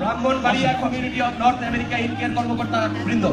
Brahmanbaria community of North America Indian কর্মকর্তা বৃন্দ।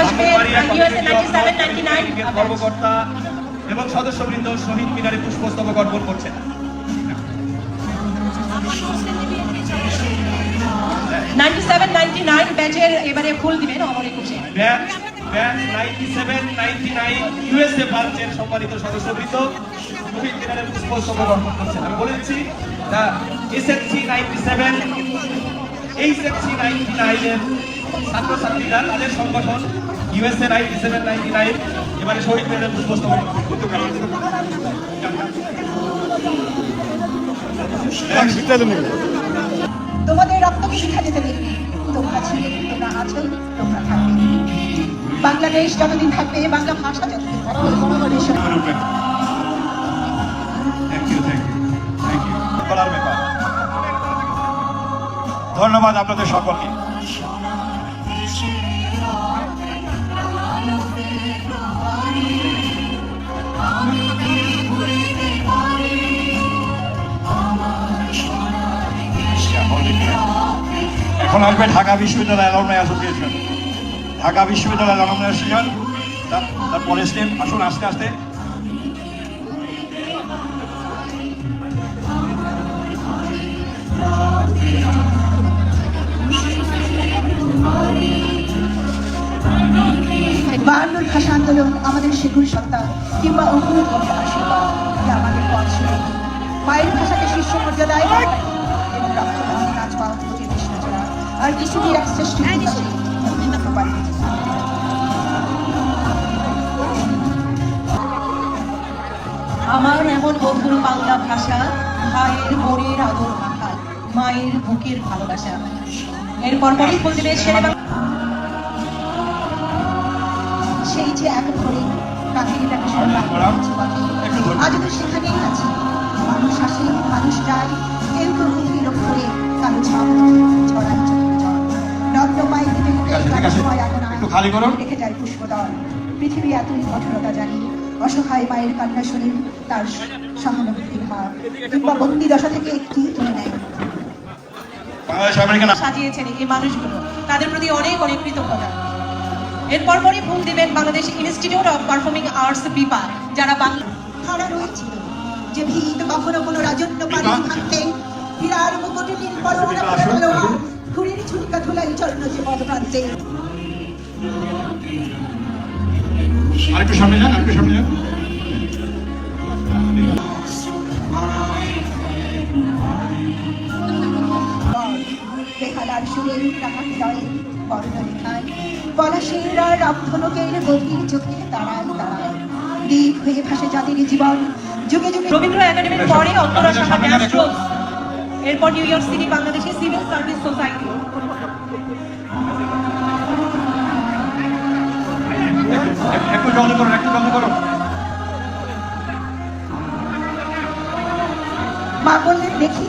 আসবে কর্মকর্তা এবং সদস্যবৃন্দ শহীদ মিনারে পুষ্পস্তবক অর্পণ করছেন। নাইনটি সেভেন এবারে ফুল দিবেন batch ninety seven ninety nine USA ব্রাঞ্চের সম্মানিত সদস্যবৃন্দ শহীদ মিনারে পুষ্পস্তবক অর্পণ করছেন। আমি বলেছি SSC ninety seven HSC ninety নাইনের ছাত্রছাত্রীরা তাদের সংগঠন USA ninety seven ninety nine এবারে শহীদ মিনারে পুষ্পস্তবক অর্পণ তোমাদের বাংলাদেশ যতদিন থাকবে বাংলা ভাষা ধন্যবাদ আপনাদের সকলকে। এখন আসবে ঢাকা বিশ্ববিদ্যালয় অ্যালামনাই অ্যাসোসিয়েশন ঢাকা বিশ্ববিদ্যালয় অ্যালামনাই অ্যাসোসিয়েশন তার- স্টেপ, আসুন আস্তে আস্তে। বায়ান্নর ভাষা আন্দোলন আমাদের শিশুর সত্তা কিংবা অঙ্কুর কবিতা আশীর্বাদ যা আমাদের পথ ভাষাকে শীর্ষ মর্যাদায় এবং রক্তদান কাজ পাওয়া আর কৃষির এক শ্রেষ্ঠ আমার এমন বন্ধুর বাংলা ভাষা ভাইয়ের বোনের আদর মাখা মায়ের বুকের ভালোবাসা। এরপর পরই দিবে সেই যে এক ভরে কাহিনীটাকে আজ তো সেখানেই আছে। মানুষ আসে মানুষ যায় কেউ করে ছাপ দিতে একটু খালি করুন। রেখে যায় পুষ্পদল। পৃথিবী এতই কঠোরতা জানি অসহায় মায়ের কান্না শুনে তার সহানুভূতির ভাব কিংবা বন্দি দশা থেকে একটি তুলে নেয়। সাজিয়েছেন এই মানুষগুলো। তাদের প্রতি অনেক অনেক কৃতজ্ঞতা। এরপর পরই ফুল দিবেন Bangladesh institute of performing arts BIPA যারা বাংলা খাড়া রয়েছিল যে ভিত কখনো কোনো রাজন্য পানি ভাঙতে হীরার মনে পড়ে তলোয়ার ঘুরির ছুটিকা ধুলাই চন্ন যে পদপ্রান্তে আরেকটু সামনে যান আরেকটু সামনে যান। বেহালার সুরে রাখা বর্ণরেখায় পলাশের রক্তলোকের গভীর চোখে দাঁড়ায় দাঁড়ায় দ্বীপ হয়ে ভাসে যাদের জীবন যুগে যুগে রবীন্দ্র একাডেমির পরে অন্তরা শাখা ন্যাস্ট্রোস এরপর New York city Bangladeshi civil service society একটু জলদি করুন একটু জলদি করুন মা বললেন দেখি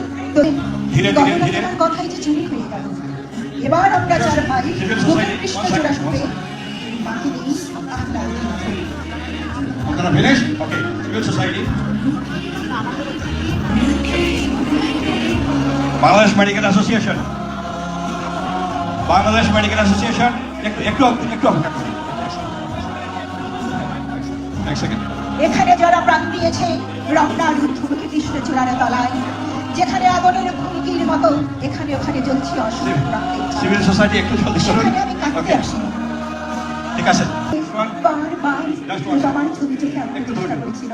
কথাই যে চুরি হয়ে গেল। এবার আমরা চার ভাই কৃষ্ণ one চূড়া শুনে বাকি নেই আপনারা finish okay civil society Bangladesh medical association Bangladesh medical association একটু একটু একটু অপেক্ষা করুন এক সেকেন্ড এখানে যারা প্রাণ দিয়েছে রমনার ঊর্ধ্বমুখী কৃষ্ণচূড়ার তলায় যেখানে আগুনের ভূমিকির মতো এখানে ওখানে জ্বলছে অসংখ্য সিভিল সোসাইটি একটু জলদি আমি কাঁদতে আসি। ঠিক আছে। বারবার Last one. আমার ছবি চোখে আনতে চেষ্টা করেছিল।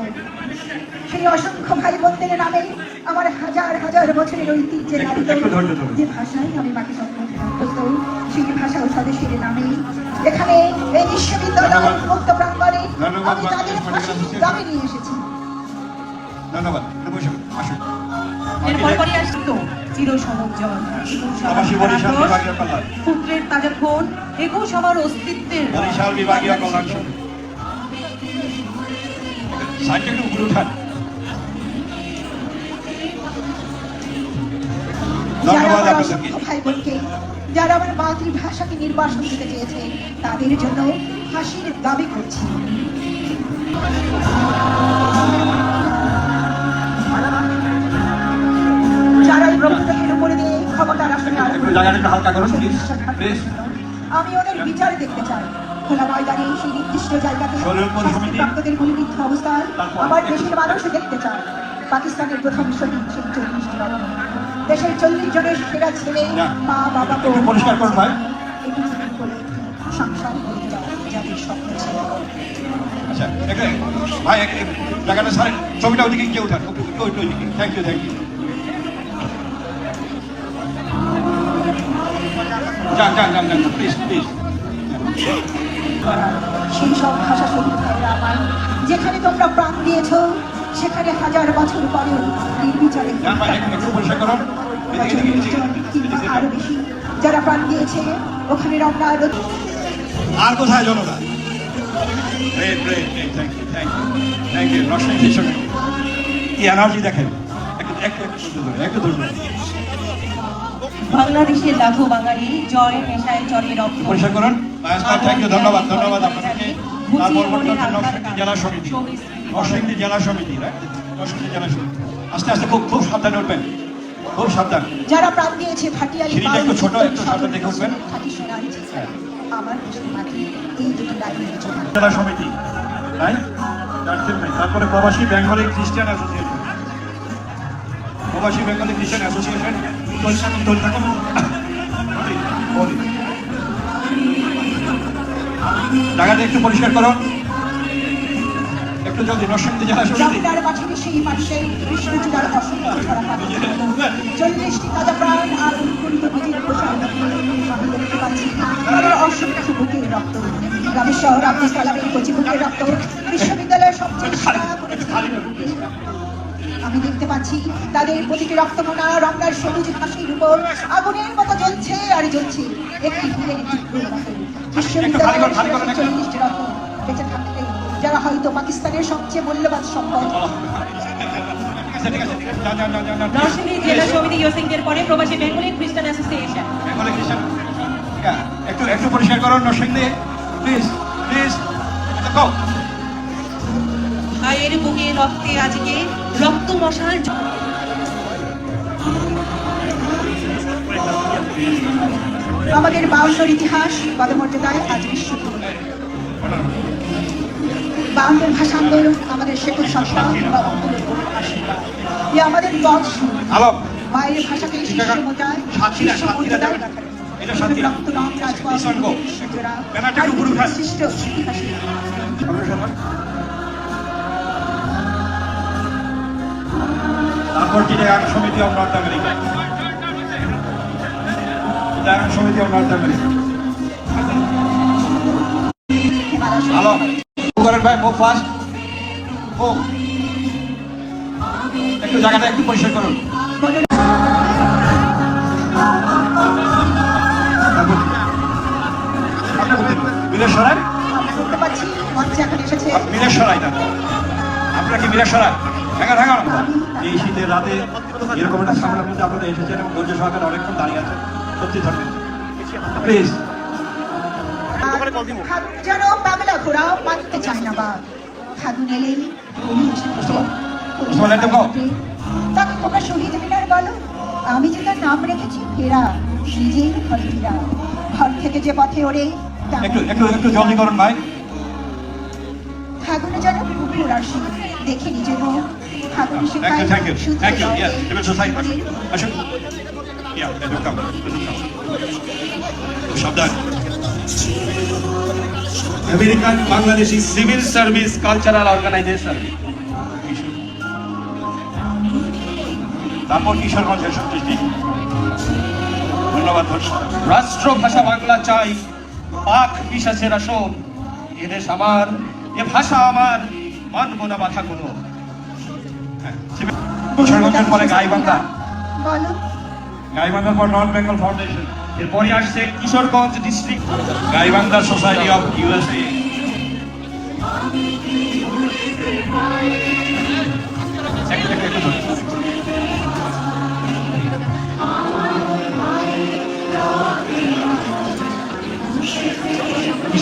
সেই অসংখ্য ভাই বোনদের নামে আমার হাজার হাজার বছরের ঐতিহ্যের। যে ভাষায় আমি বাকি সেই ভাষা ও স্বদেশের নামে এখানে এই বিশ্ববিদ্যালয় মুক্ত প্রাঙ্গণে আমি তাদের নিয়ে এসেছি। ধন্যবাদ বসুন আসুন। এরপর পরই আসতো চির সমুজ্জ্বল প্রবাসী বরিশাল বিভাগীয় কল্যাণ। পুত্রের তাজা খুন একুশ আমার অস্তিত্বের বরিশাল বিভাগীয় কল্যাণ সমিতি। সাইডটা উপরে উঠান। যারা ধন্যবাদ আমার আপনাদেরকে ভাই বোনকে যারা আমার মাতৃভাষাকে নির্বাসন দিতে চেয়েছে তাদের জন্য হাসির দাবি করছি। জায়গাটা একটু হালকা করুন, please, please. আমি ওদের বিচার দেখতে চাই। খোলা ময়দানে সেই নির্দিষ্ট জায়গাতে শরীর পরিসমিতি। শাস্তিপ্রাপ্তদের গুলিবিদ্ধ অবস্থায় আমার দেশের দেখতে চায়। পাকিস্তানের প্রথম শহীদ সেই চল্লিশ জন। দেশের চল্লিশ জনের সেরা ছেলে। মা একটু পরিষ্কার করুন ভাই। সংসার করে দেওয়া যাদের স্বপ্ন ছিল। আচ্ছা ভাই জায়গাটা সারেন। ছবিটা ওদিকে ওই দিকে। থ্যাংক ইউ থ্যাংক ইউ যান যান যান যান প্লিজ প্লিজ সেই সব ভাষা শহীদ ভাইরা আমার। যেখানে তোমরা প্রাণ দিয়েছ সেখানে হাজার বছর পরেও নির্বিচারে আরও বেশি। যারা প্রাণ দিয়েছে ওখানে রমনা নদী আর কোথায় জনতা? কি এনার্জি দেখেন? একটু একটু একটু ধরুন। বাংলাদেশের লাখো বাঙালি জয় নেশায় রক্ত। পরিষ্কার করুন। ধন্যবাদ ধন্যবাদ আপনাকে জেলা সমিতি। নরসিংদী জেলা সমিতি? নরসিংদী জেলা সমিতি। আস্তে আস্তে খুব খুব সাবধানে উঠবেন। খুব সাবধান। যারা প্রাণ দিয়েছে ভাটিয়ালি সিঁড়িটা একটু ছোট, একটু সামনে দেখে উঠবেন। আমার জেলা সমিতি তাই তারপরে প্রবাসী বেঙ্গলি খ্রিস্টান অ্যাসোসিয়েশন। প্রবাসী বেঙ্গলি খ্রিস্টান অ্যাসোসিয়েশন। একটু পরিষ্কার করো। একটু জলদি, নরসিংদী জেলা রমনার মাঠের সেই মাঠে কৃষ্ণচূড়ার অসংখ্য ছড়া চল্লিশটি তাজা প্রাণ রক্ত। গ্রামের শহর আব্দুল সালামের রক্ত। বিশ্ববিদ্যালয়ের সবচেয়ে। আমি দেখতে পাচ্ছি তাদের প্রতিটি রক্তমোনা রমনার সবুজ ঘাসের উপর আগুনের মতো জ্বলছে আর জ্বলছে একটি ফুলের মতো বিশ্ববিদ্যালয়ের চল্লিশটি রক্ত বেঁচে থাকতে যারা হয়তো পাকিস্তানের সবচেয়ে মূল্যবান সম্পদ। জেলা সমিতি পরে প্রবাসী বেঙ্গলি খ্রিস্টান অ্যাসোসিয়েশন। একটু একটু পরিষ্কার করুন নরসিংদী। প্লিজ প্লিজ গো ভাইয়ের বুকে রক্তে আজকে রক্ত মশাল আমাদের বাউন্নর ইতিহাস পদমর্যাদায় আজ বিশ্ব বাউন্ন ভাষা আন্দোলন আমাদের শেখর সত্তা বা এ আমাদের বংশ মায়ের ভাষাকে শীর্ষ মোজায় সাতক্ষীরা, শীর্ষ সাতক্ষীরা মর্যাদায় যাবে। রাখা তারপর চিটাগাং সমিতি নর্থ আমেরিকা সমিতি আমেরিকা হ্যালো করেন ভাই মুভ ফাস্ট মুভ একটু জায়গাটা একটু পরিষ্কার করুন। আপনারা কি মিলের সরাই হ্যাঁ এই শীতের রাতে এরকম একটা সামনের মধ্যে আপনারা এসেছেন এবং ধৈর্য সহকারে অনেকক্ষণ দাঁড়িয়ে আছেন। সত্যি ধন্যবাদ। প্লিজ যেন পাগলা ঘোড়া মানতে চায় না বা। খাদুন এলেই উনি এসে বসে ওসমান একদম গাও। তাকে তোমরা শহীদ মিনার বলো। আমি যে তার নাম রেখেছি ফেরা নিজেই ঘরে ফেরা। ঘর থেকে যে পথে ওরে একটু একটু একটু জলদি করুন ভাই। ফাগুনে যেন দেখে নিজের মুখ ফাগুনে থ্যাংক ইউ থ্যাংক ইউ শুদ্ধ থ্যাংক ইউ জল, ইয়েস এবার সোসাইটি আসুন। ইয়া এটা কাম সাবধান। American Bangladeshi civil service cultural organisation তারপর কিশোরগঞ্জের সন্তুষ্টি। ধন্যবাদ রাষ্ট্রভাষা বাংলা চাই। পাক পিসাচের আসন। এদেশ আমার এ ভাষা আমার। মানব না মাথা কোনো। কিশোরগঞ্জের পরে গাইবান্ধা। গাইবান্ধার পর নর্থ বেঙ্গল ফাউন্ডেশন। এরপরে আসছে Kishoreganj district Gaibandha society of USA.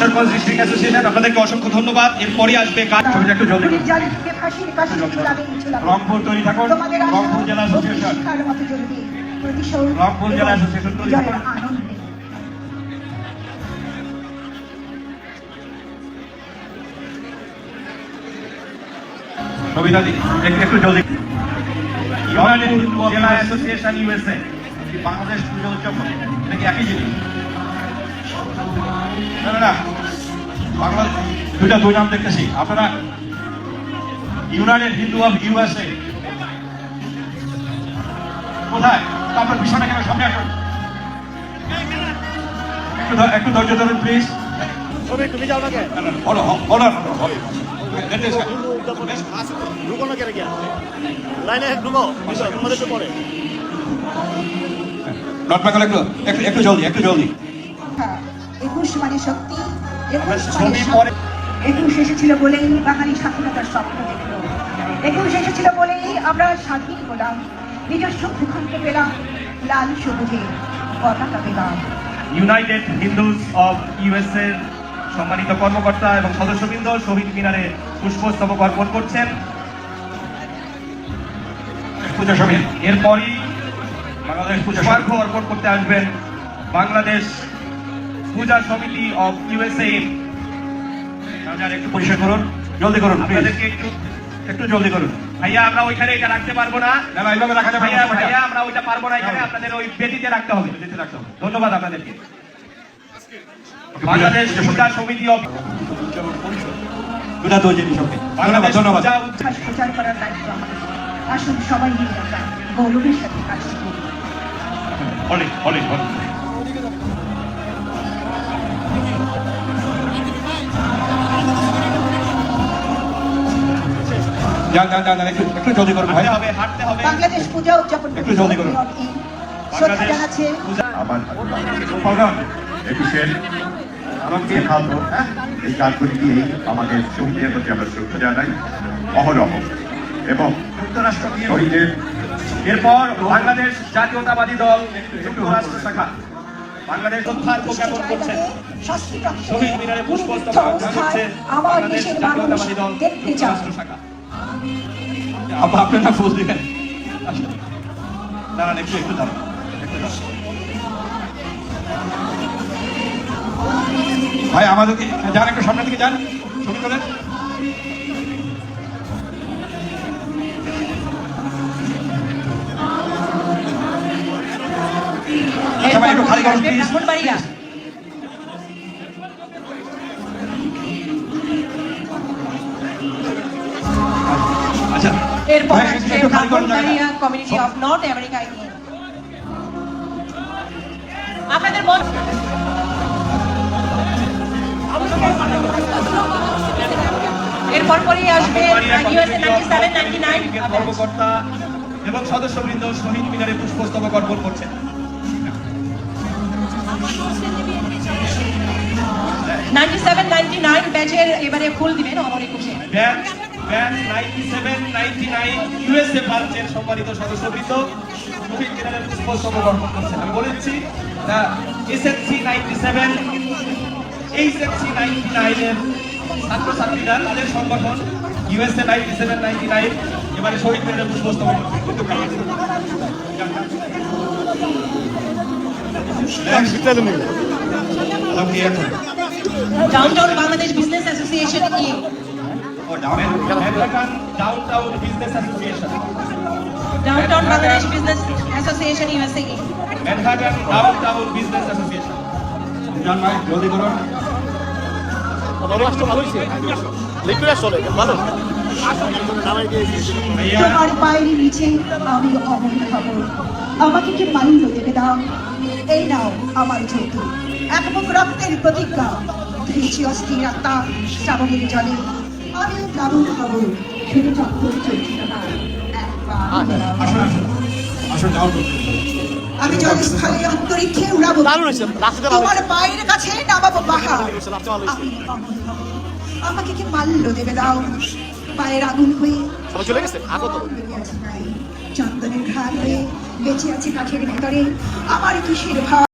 Kishoreganj district association আপনাদেরকে অসংখ্য ধন্যবাদ। এরপরই আসবে গান। ছবিটা একটু। জালি রংপুর তৈরি থাকুন। রংপুর জেলা অ্যাসোসিয়েশন রংপুর জেলা অ্যাসোসিয়েশন তৈরি থাকুন। আনন্দে। কবিতা দি একটু একটু জলদি। জেলা অ্যাসোসিয়েশন ইউএসএ বাংলাদেশ পুজো উদযাপন এটা কি একই জিনিস? না না না। বাংলা দুইটা দুই নাম দেখতেছি। আপনারা ইউনাইটেড হিন্দু অফ ইউএসএ। কোথায়? তা আপনার বিষয়টা কেন? সামনে আসুন। একটু একটু ধৈর্য ধরুন প্লিজ তুমি যাও না হলো হলো হলো ঢুকো না কে লাইনে ঢুকো তোমাদের তো পরে। নট একটু একটু একটু জলদি একটু জলদি। হ্যাঁ, একুশ মানে শক্তি একুশ মানে একুশ এসেছিল বলেই বাঙালি স্বাধীনতার স্বপ্ন দেখল। একুশ এসেছিল বলেই আমরা স্বাধীন হলাম। নিজস্ব ভূখণ্ড পেলাম লাল সবুজে পতাকা পেলাম। ইউনাইটেড হিন্দুস অফ ইউএসএ সম্মানিত কর্মকর্তা এবং সদস্যবৃন্দ শহীদ মিনারে পুষ্পস্তবক অর্পণ করছেন। পূজা এরপরই বাংলাদেশ পূজা পুষ্পার্ঘ অর্পণ করতে আসবেন বাংলাদেশ পূজা সমিতি অফ ইউএসএ একটু পরিষ্কার করুন। জলদি করুন আপনাদেরকে একটু একটু জলদি করুন। ভাইয়া আমরা ওইখানে এটা রাখতে পারব না। না না এইভাবে রাখা যাবে ভাইয়া ভাইয়া। আমরা ওইটা পারব না এখানে। আপনাদের ওই বেদিতে রাখতে হবে। দিতে রাখতে হবে। ধন্যবাদ আপনাদেরকে। বাংলাদেশ পূজা সমিতি অফ জিনিস ওকে ধন্যবাদ ধন্যবাদ। পূজা প্রচার করার দায়িত্ব আমাদের। আসুন সবাই মিলে আমরা গৌরবের সাথে কাজ করি। হলে হলে হলে। যান যান যান যান, একটু একটু জলদি করুন ভাই। হাঁটতে হবে হাঁটতে হবে। বাংলাদেশ পূজা উদযাপন একটু জলদি করুন। আমার একুশের আমাকে এই কাজগুলি দিয়েই আমাদের শহীদের প্রতি আমরা শ্রদ্ধা জানাই। অহরহ। এবং যুক্তরাষ্ট্র শহীদের এরপর বাংলাদেশ জাতীয়তাবাদী দল যুক্তরাষ্ট্র শাখা। বাংলাদেশ উদ্ধার করছেন শহীদ মিনারে পুষ্পস্তবক করছে আমার বাংলাদেশ জাতীয়তাবাদী দল দেখতে যুক্তরাষ্ট্র শাখা। আপা আপনি না ফুল দিবেন দাঁড়ান একটু একটু দাঁড়ান একটু দাঁড়ান। ভাই আমাদেরকে যান একটু সামনের দিকে যান ছবি তোলেন। আচ্ছা ভাই একটু খালি করুন প্লিজ এরপর করুন ব্রাহ্মণবাড়িয়া কমিউনিটি অফ নর্থ আমেরিকায় নিয়ে আপনাদের মন এরপর পরই আসবে USA ninety seven ninety nine কর্মকর্তা এবং সদস্যবৃন্দ শহীদ মিনারে পুষ্পস্তবক অর্পণ করছেন। নাইনটি সেভেন নাইনটি নাইন ব্যাচের এবারে ফুল দিবেন অমর একুশে batch batch ninety seven ninety nine USA ব্রাঞ্চের সম্মানিত সদস্যবৃন্দ শহীদ মিনারে পুষ্পস্তবক অর্পণ করছেন। আমি বলেছি SSC ninety seven HSC ninety নাইনের ছাত্রছাত্রীরা তাদের সংগঠন USA ninety seven ninety nine এবারে শহীদ পুষ্পস্তবক অর্পণ করছেন। ওকে এখন ডাউনটাউন বাংলাদেশ বিজনেস অ্যাসোসিয়েশন ই ও down Manhattan downtown business association downtown Bangladesh business association USA ই ম্যানহাটন ডাউনটাউন বিজনেস অ্যাসোসিয়েশন জান ভাই জলদি করুন। নবরাষ্ট্র ভালো হয়েছে? লিকুইড চলে ভালো। তোমার পায়ের নিচে আমি অমর হব। আমাকে কি মাল্য দেবে দাও? এই নাও আমার যৌতুক। এক মুখ রক্তের প্রতিজ্ঞা। ধৃছি অস্থির আত্মা শ্রাবণের জলে আমি প্লাবন হব শুধু চক্কর আসুন ডাউন আমি জলস্থলে অন্তরিক্ষে উড়াবো। দারুণ তোমার পায়ের কাছে নামাবো পাহাড়। আমি আমাকে কি মাল্য দেবে দাও? পায়ের আগুন হয়ে সবাই চলে গেছে? আগত বেঁচে আছি নাই। চন্দনের ঘ্রাণ হয়ে বেঁচে আছে কাঠের ভিতরে। আমার কিসের ভাব